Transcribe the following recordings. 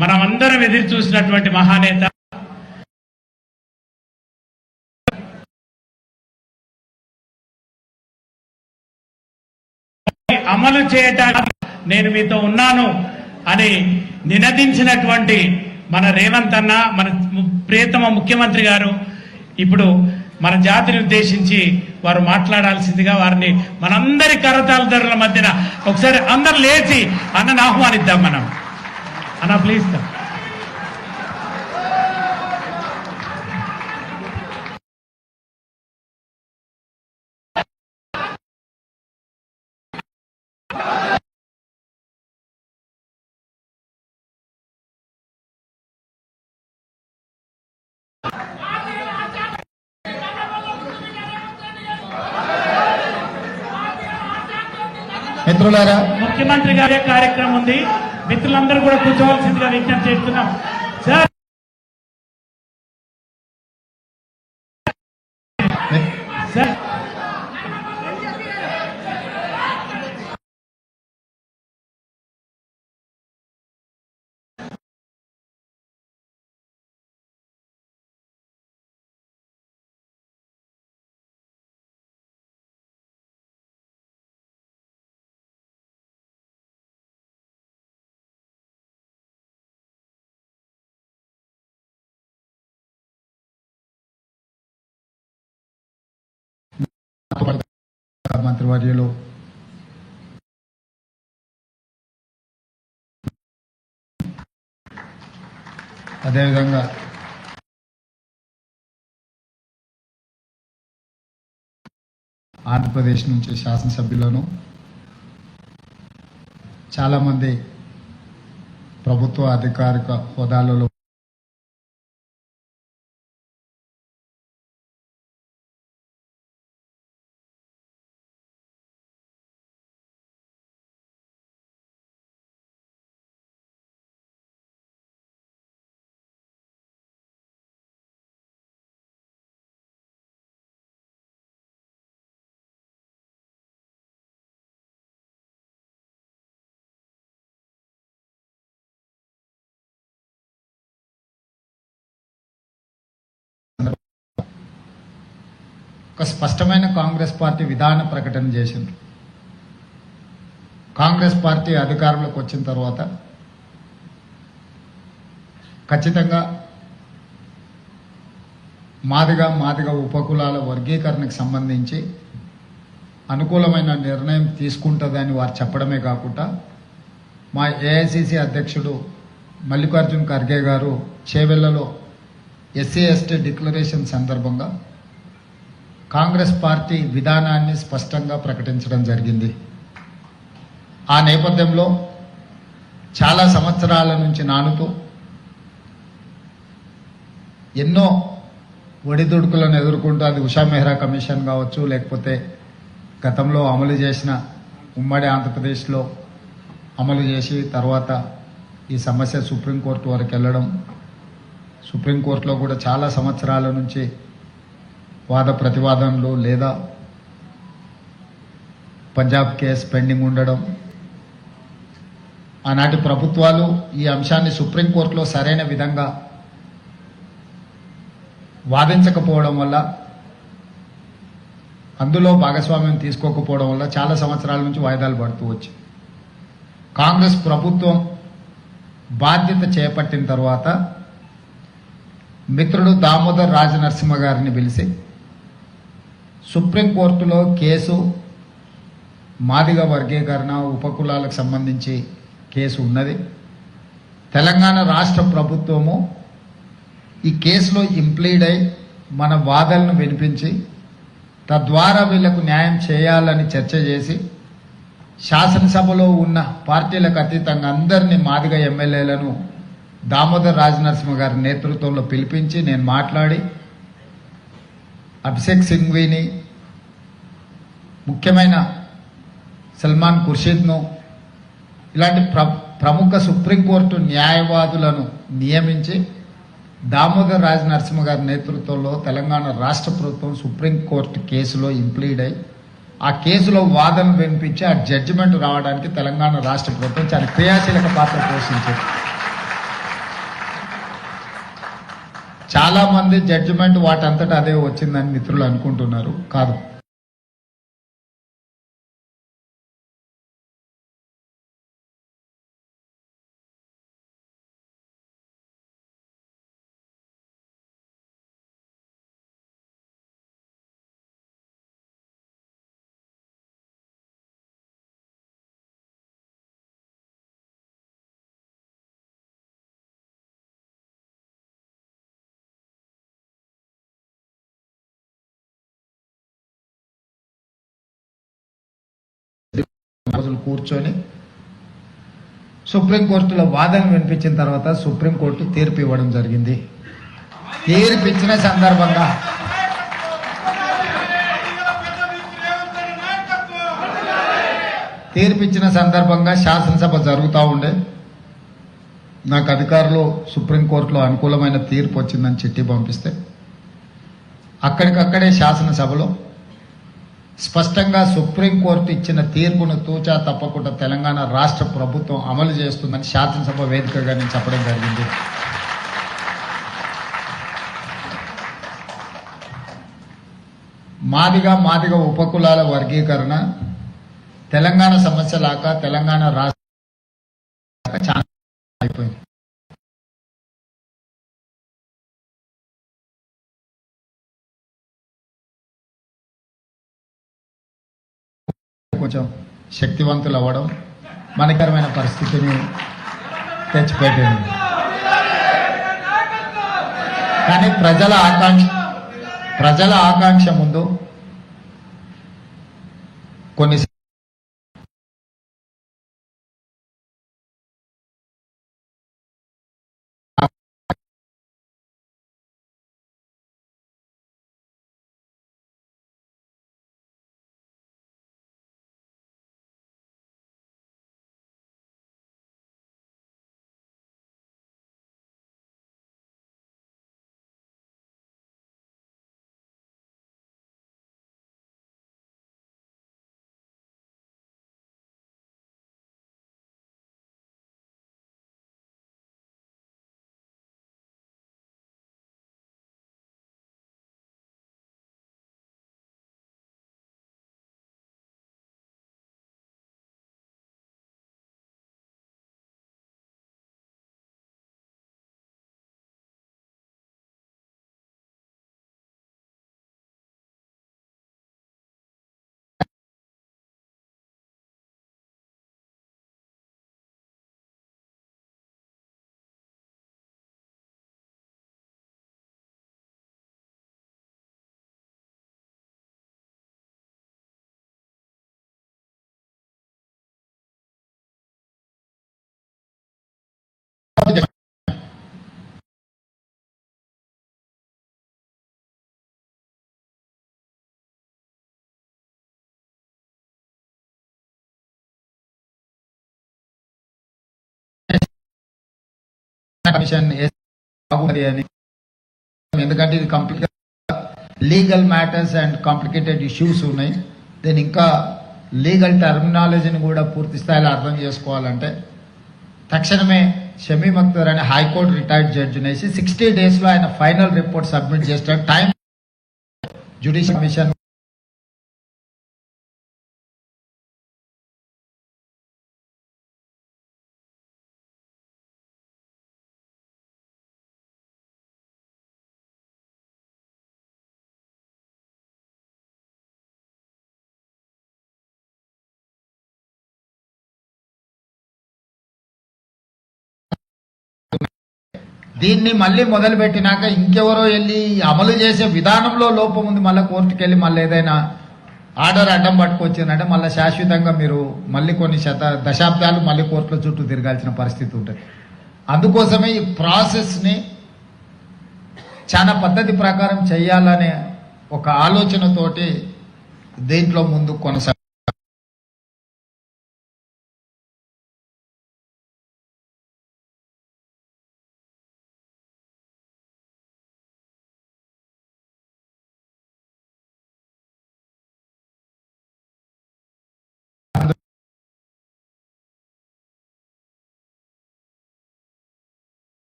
మనం అందరం ఎదురు చూసినటువంటి మహానేత. అమలు చేయటానికి నేను మీతో ఉన్నాను అని నినదించినటువంటి మన రేవంత్ అన్న మన ప్రియతమ ముఖ్యమంత్రి గారు ఇప్పుడు మన జాతిని ఉద్దేశించి వారు మాట్లాడాల్సిందిగా వారిని మనందరి కరతాల ధరల మధ్యన ఒకసారి అందరు లేచి అన్నను ఆహ్వానిద్దాం మనం. అన్న ప్లీజ్ మిత్రులారా ముఖ్యమంత్రి గారి కార్యక్రమం ఉంది. మిత్రులందరూ కూడా కూర్చోవలసిందిగా విజ్ఞప్తి చేస్తున్నాం. సార్! సార్! మంత్రివర్యులు. అదేవిధంగా ఆంధ్రప్రదేశ్ నుంచి శాసనసభ్యులను చాలామంది ప్రభుత్వ అధికారిక హోదాలలో ఒక స్పష్టమైన కాంగ్రెస్ పార్టీ విధాన ప్రకటన చేసింది. కాంగ్రెస్ పార్టీ అధికారంలోకి వచ్చిన తర్వాత ఖచ్చితంగా మాదిగా మాదిగా ఉపకులాల వర్గీకరణకు సంబంధించి అనుకూలమైన నిర్ణయం తీసుకుంటుందని వారు చెప్పడమే కాకుండా మా ఏఐసిసి అధ్యక్షుడు మల్లికార్జున్ ఖర్గే గారు చేవెళ్ళలో ఎస్సీ ఎస్టీ డిక్లరేషన్ సందర్భంగా కాంగ్రెస్ పార్టీ విధానాన్ని స్పష్టంగా ప్రకటించడం జరిగింది. ఆ నేపథ్యంలో చాలా సంవత్సరాల నుంచి నానుతూ ఎన్నో ఒడిదుడుకులను ఎదుర్కొంటూ అది ఉషా మెహ్రా కమిషన్ కావచ్చు లేకపోతే గతంలో అమలు చేసిన ఉమ్మడి ఆంధ్రప్రదేశ్లో అమలు చేసి తర్వాత ఈ సమస్య సుప్రీంకోర్టు వరకు వెళ్ళడం. సుప్రీంకోర్టులో కూడా చాలా సంవత్సరాల నుంచి వాద ప్రతివాదనలు లేదా పంజాబ్ కేసు పెండింగ్ ఉండడం ఆనాటి ప్రభుత్వాలు ఈ అంశాన్ని సుప్రీంకోర్టులో సరైన విధంగా వాదించకపోవడం వల్ల అందులో భాగస్వామ్యం తీసుకోకపోవడం వల్ల చాలా సంవత్సరాల నుంచి వాయిదాలు పడుతూ వచ్చి కాంగ్రెస్ ప్రభుత్వం బాధ్యత చేపట్టిన తర్వాత మిత్రుడు దామోదర్ రాజనరసింహ గారిని పిలిచి సుప్రీంకోర్టులో కేసు మాదిగ వర్గీకరణ ఉపకులాలకు సంబంధించి కేసు ఉన్నది. తెలంగాణ రాష్ట్ర ప్రభుత్వము ఈ కేసులో ఇంప్లీడ్ అయి మన వాదనను వినిపించి తద్వారా వీళ్ళకు న్యాయం చేయాలని చర్చ చేసి శాసనసభలో ఉన్న పార్టీలకు అతీతంగా అందరినీ మాదిగ ఎమ్మెల్యేలను దామోదర్ రాజనరసింహ గారి నేతృత్వంలో పిలిపించి నేను మాట్లాడి అభిషేక్ సింఘ్వీని ముఖ్యమైన సల్మాన్ ఖుర్షీద్ను ఇలాంటి ప్ర ప్రముఖ సుప్రీంకోర్టు న్యాయవాదులను నియమించి దామోదర్ రాజ నరసింహ గారి నేతృత్వంలో తెలంగాణ రాష్ట్ర ప్రభుత్వం సుప్రీంకోర్టు కేసులో ఇంప్లీడ్ అయి ఆ కేసులో వాదన వినిపించి ఆ జడ్జిమెంట్ రావడానికి తెలంగాణ రాష్ట్ర ప్రభుత్వం చాలా క్రియాశీలక పాత్ర పోషించింది. చాలా మంది జడ్జిమెంట్ వాటంతటా అదే వచ్చిందని మిత్రులు అనుకుంటున్నారు. కాదు. రోజులు కూర్చొని సుప్రీంకోర్టులో వాదన వినిపించిన తర్వాత సుప్రీంకోర్టు తీర్పు ఇవ్వడం జరిగింది. తీర్పు ఇచ్చిన సందర్భంగా తీర్పు ఇచ్చిన సందర్భంగా శాసనసభ జరుగుతూ ఉండే. నాకు అధికారులు సుప్రీంకోర్టులో అనుకూలమైన తీర్పు వచ్చిందని చిట్టి పంపిస్తే అక్కడికక్కడే శాసనసభలో స్పష్టంగా సుప్రీంకోర్టు ఇచ్చిన తీర్పును తూచా తప్పకుండా తెలంగాణ రాష్ట్ర ప్రభుత్వం అమలు చేస్తుందని శాసనసభ వేదికగా నేను చెప్పడం జరిగింది. మాదిగా మాదిగా ఉపకులాల వర్గీకరణ తెలంగాణ సమస్య లాగా తెలంగాణ రాష్ట్ర చాలా అయిపోయింది. కొంచెం శక్తివంతులు అవ్వడం మనకరమైన పరిస్థితిని తెచ్చిపెట్టింది కానీ ప్రజల ఆకాంక్ష ప్రజల ఆకాంక్ష ముందు కొన్ని కమిషన్ బాగుంది అని. ఎందుకంటే ఇది complete legal matters and complicated issues ఉన్నాయి. దీని ఇంకా లీగల్ టర్మినాలజీని కూడా పూర్తి స్థాయిలో అర్థం చేసుకోవాలంటే తక్షణమే షమీ అఖ్తర్ అనే హైకోర్టు రిటైర్డ్ జడ్జ్ అనేసి సిక్స్టీ డేస్లో ఆయన ఫైనల్ రిపోర్ట్ సబ్మిట్ చేస్తాడు. టైం జ్యుడిషియల్ కమిషన్ దీన్ని మళ్ళీ మొదలుపెట్టినాక ఇంకెవరో వెళ్ళి అమలు చేసే విధానంలో లోపం ఉంది. మళ్ళీ కోర్టుకు వెళ్ళి మళ్ళీ ఏదైనా ఆర్డర్ అడ్డం పట్టుకొచ్చిందంటే మళ్ళీ శాశ్వతంగా మీరు మళ్ళీ కొన్ని శత దశాబ్దాలు మళ్ళీ కోర్టుల చుట్టూ తిరగాల్సిన పరిస్థితి ఉంటుంది. అందుకోసమే ఈ ప్రాసెస్ని చాలా పద్ధతి ప్రకారం చేయాలనే ఒక ఆలోచనతోటి దీంట్లో ముందు కొనసాగ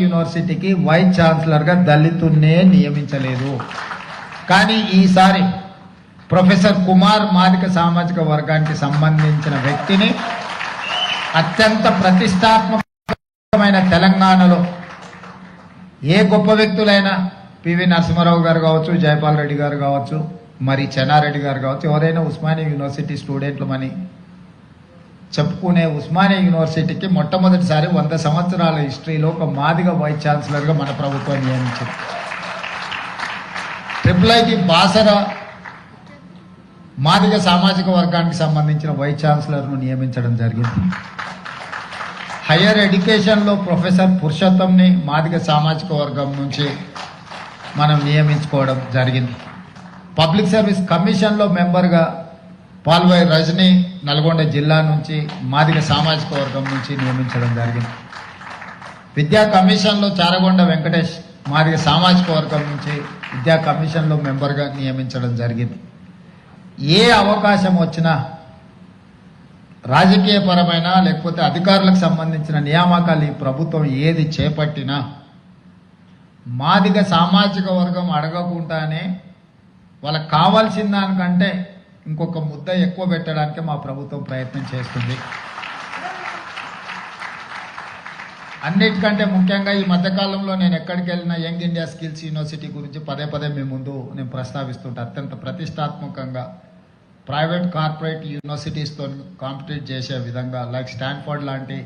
యూనివర్సిటీకి వైస్ ఛాన్సలర్గా దళితున్నే నియమించలేదు. కానీ ఈసారి ప్రొఫెసర్ కుమార్ మాదిక సామాజిక వర్గానికి సంబంధించిన వ్యక్తిని అత్యంత ప్రతిష్టాత్మకమైన తెలంగాణలో ఏ గొప్ప వ్యక్తులైనా పివి నరసింహారావు గారు కావచ్చు జయపాల్ రెడ్డి గారు కావచ్చు మరి చెన్నారెడ్డి గారు కావచ్చు ఎవరైనా ఉస్మానియా యూనివర్సిటీ స్టూడెంట్లు మనీ చెప్పుకునే ఉస్మానియా యూనివర్సిటీకి మొట్టమొదటిసారి వంద సంవత్సరాల హిస్టరీలో ఒక మాదిగ వైస్ ఛాన్సలర్గా మన ప్రభుత్వం నియమించింది. ట్రిపుల్ ఐకి బాసర మాదిగ సామాజిక వర్గానికి సంబంధించిన వైస్ ఛాన్సలర్ను నియమించడం జరిగింది. హయ్యర్ ఎడ్యుకేషన్లో ప్రొఫెసర్ పురుషోత్తంని మాదిగ సామాజిక వర్గం నుంచి మనం నియమించుకోవడం జరిగింది. పబ్లిక్ సర్వీస్ కమిషన్లో మెంబర్గా పాల్వాయి రజని నల్గొండ జిల్లా నుంచి మాదిగ సామాజిక వర్గం నుంచి నియమించడం జరిగింది. విద్యా కమిషన్లో చారగొండ వెంకటేష్ మాదిగ సామాజిక వర్గం నుంచి విద్యా కమిషన్లో మెంబర్గా నియమించడం జరిగింది. ఏ అవకాశం వచ్చినా రాజకీయపరమైన లేకపోతే అధికారులకు సంబంధించిన నియామకాలు ఈ ప్రభుత్వం ఏది చేపట్టినా మాదిగ సామాజిక వర్గం అడగకుండానే వాళ్ళకి కావాల్సిన దానికంటే ఇంకొక ముద్ద ఎక్కువ పెట్టడానికి మా ప్రభుత్వం ప్రయత్నం చేస్తుంది. అన్నిటికంటే ముఖ్యంగా ఈ మధ్యకాలంలో నేను ఎక్కడికి వెళ్ళినా యంగ్ ఇండియా స్కిల్స్ యూనివర్సిటీ గురించి పదే పదే మీ ముందు నేను ప్రస్తావిస్తుంటా. అత్యంత ప్రతిష్టాత్మకంగా ప్రైవేట్ కార్పొరేట్ యూనివర్సిటీస్తో కాంపిటీట్ చేసే విధంగా లైక్ స్టాన్ఫర్డ్ లాంటి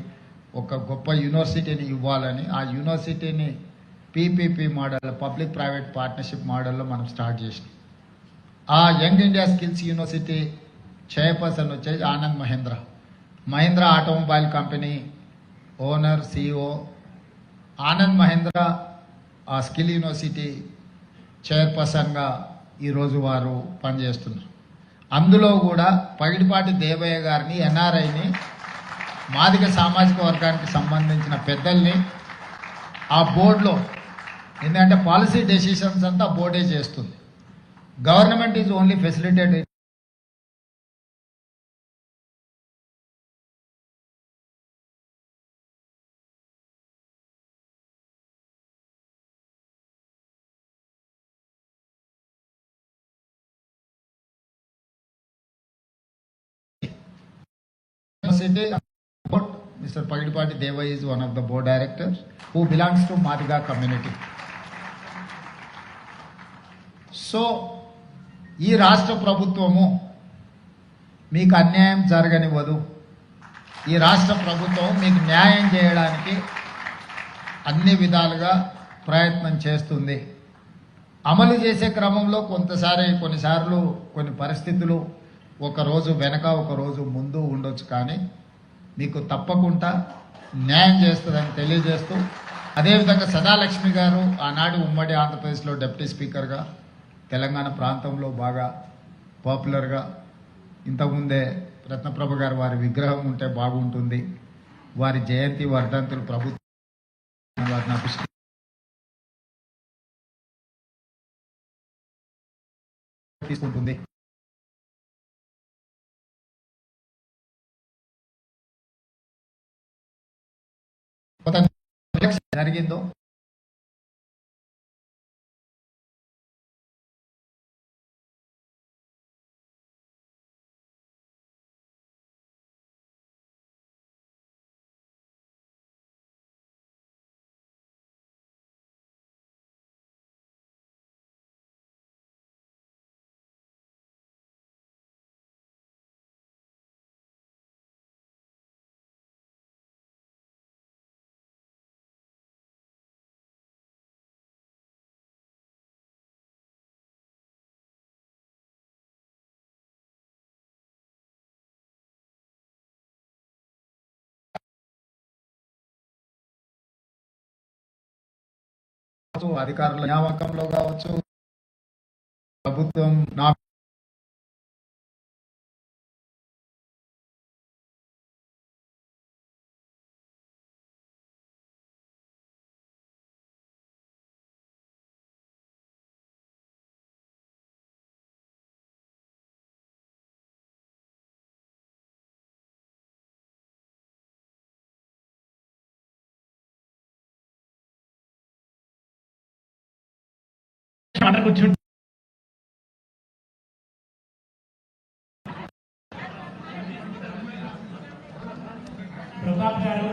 ఒక గొప్ప యూనివర్సిటీని ఇవ్వాలని ఆ యూనివర్సిటీని PPP model public private partnership మోడల్లో మనం స్టార్ట్ చేసినాం. ఆ young India skills university chairperson వచ్చేసి Anand Mahindra. Mahindra automobile company owner CEO Anand Mahindra ఆ స్కిల్ యూనివర్సిటీ చైర్పర్సన్గా ఈరోజు వారు పనిచేస్తున్నారు. అందులో కూడా పగిడిపాటి దేవయ్య గారిని ఎన్ఆర్ఐని మాదిగ సామాజిక వర్గానికి సంబంధించిన పెద్దల్ని ఆ బోర్డులో ఎందుకంటే పాలసీ డెసిషన్స్ అంతా బోర్డే చేస్తుంది. Government is only facilitated Mr. Pagidipati Deva is one of the board directors who belongs to Madiga community. So ఈ రాష్ట్ర ప్రభుత్వము మీకు అన్యాయం జరగనివ్వదు. ఈ రాష్ట్ర ప్రభుత్వం మీకు న్యాయం చేయడానికి అన్ని విధాలుగా ప్రయత్నం చేస్తుంది. అమలు చేసే క్రమంలో కొంతసారి కొన్నిసార్లు కొన్ని పరిస్థితులు ఒక రోజు వెనక ఒక రోజు ముందు ఉండొచ్చు కానీ మీకు తప్పకుండా న్యాయం చేస్తుందని తెలియజేస్తూ అదేవిధంగా సదాలక్ష్మి గారు ఆనాడు ఉమ్మడి ఆంధ్రప్రదేశ్లో డిప్యూటీ స్పీకర్గా తెలంగాణ ప్రాంతంలో బాగా పాపులర్గా ఇంతకుముందే రత్నప్రభ గారు వారి విగ్రహం ఉంటే బాగుంటుంది. వారి జయంతి వర్ధంతులు ప్రభుత్వం వారిని అభిష్- తీసుకుంటుంది. జరిగిందో అధికారుల నియామకంలో కావచ్చు ప్రభుత్వం నా నాకు చుట్టూ ప్రతాప్ గారు